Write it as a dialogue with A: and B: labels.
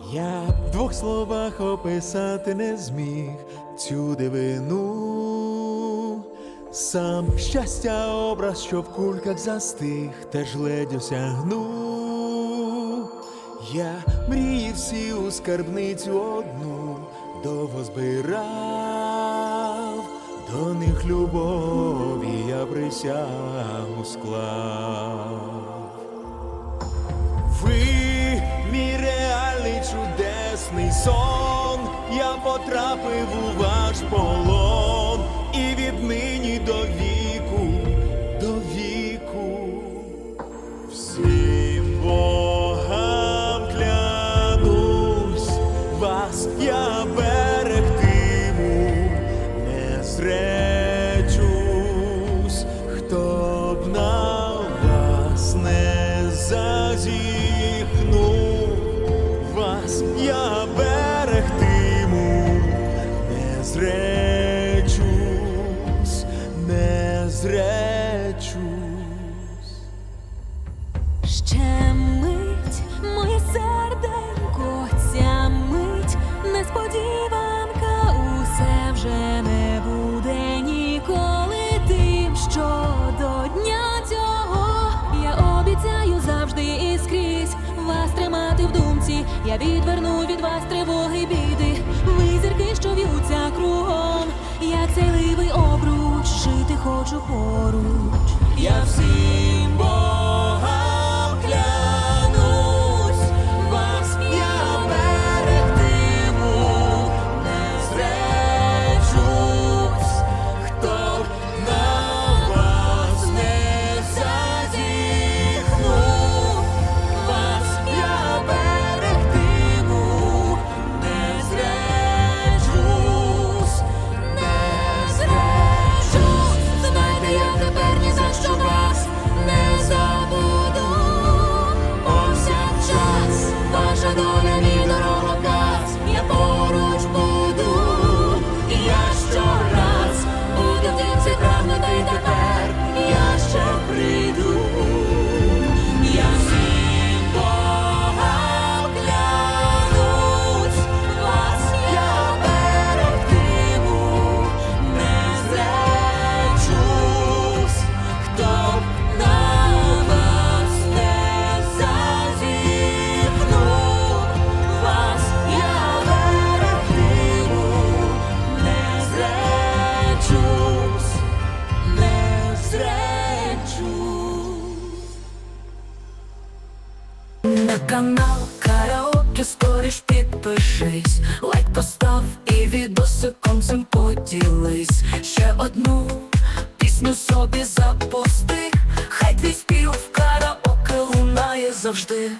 A: Я б в двох словах описати не зміг цю дивину. Сам щастя образ, що в кульках застиг, теж ледь осягну. Я мрії всі у скарбницю одну довго збирав, до них любові я присягу склав. Чудесний сон, я потрапив у ваш полон, і віднині до вас я берегтиму, не зречусь, не зречусь.
B: Ще мить, моє серденько, ця мить, несподіванка, Я відверну від вас тривоги, біди, визірки, що в'ються кругом, як цей ливий обруч, жити хочу поруч. Я всім канал, караоке, скоріш підпишись, лайк постав і відосиком цим поділись. Ще одну пісню собі запости хай твій
C: спів в караоке лунає завжди.